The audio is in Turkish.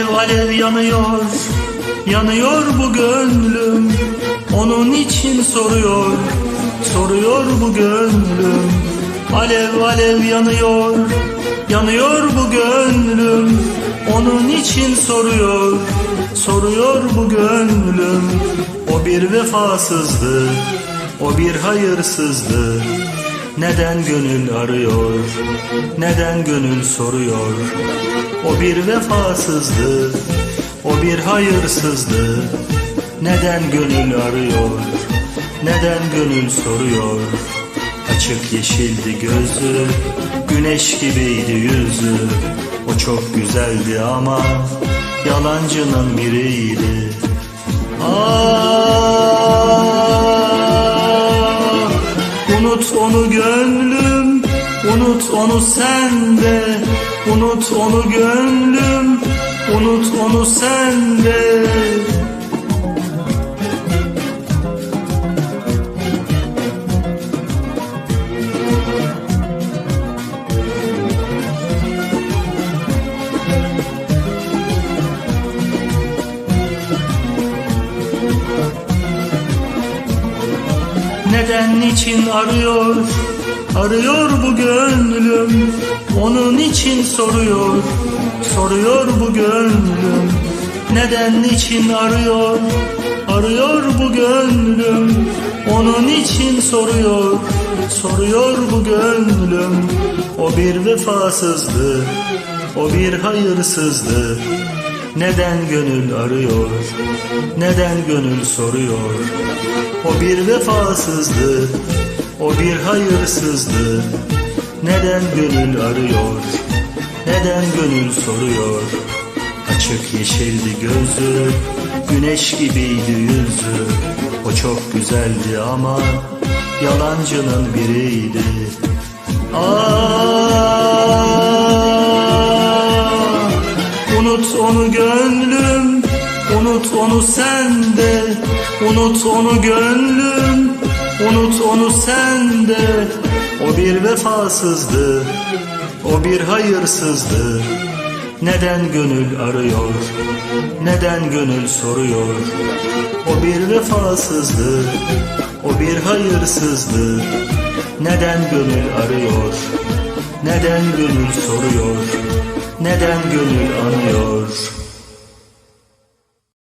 alev yanıyor, yanıyor bu gönlüm. Onun için soruyor, soruyor bu gönlüm. Alev alev yanıyor, yanıyor bu gönlüm. Onun için soruyor, soruyor bu gönlüm. O bir vefasızdı, o bir hayırsızdı. Neden gönül arıyor, neden gönül soruyor? O bir vefasızdı, o bir hayırsızdı. Neden gönül arıyor, neden gönül soruyor? Açık yeşildi gözü, güneş gibiydi yüzü. O çok güzeldi ama yalancının biriydi. Ah, onu gönlüm, unut onu sende. Unut onu gönlüm, unut onu sende. Neden niçin arıyor? Arıyor bu gönlüm Onun için soruyor. Soruyor bu gönlüm Neden niçin arıyor? Arıyor bu gönlüm Onun için soruyor. Soruyor bu gönlüm O bir vefasızdı O bir hayırsızdı neden gönül arıyor? Neden gönül soruyor? O bir vefasızdı, o bir hayırsızdı. Neden gönül arıyor? Neden gönül soruyor? Açık yeşildi gözü, güneş gibiydi yüzü. O çok güzeldi ama yalancının biriydi. Ah, onu gönlüm, unut onu sende. Unut onu gönlüm, unut onu sende. O bir vefasızdı, o bir hayırsızdı. Neden gönül arıyor, neden gönül soruyor? O bir vefasızdı, o bir hayırsızdı. Neden gönül arıyor, neden gönül soruyor? Neden gönül anıyor?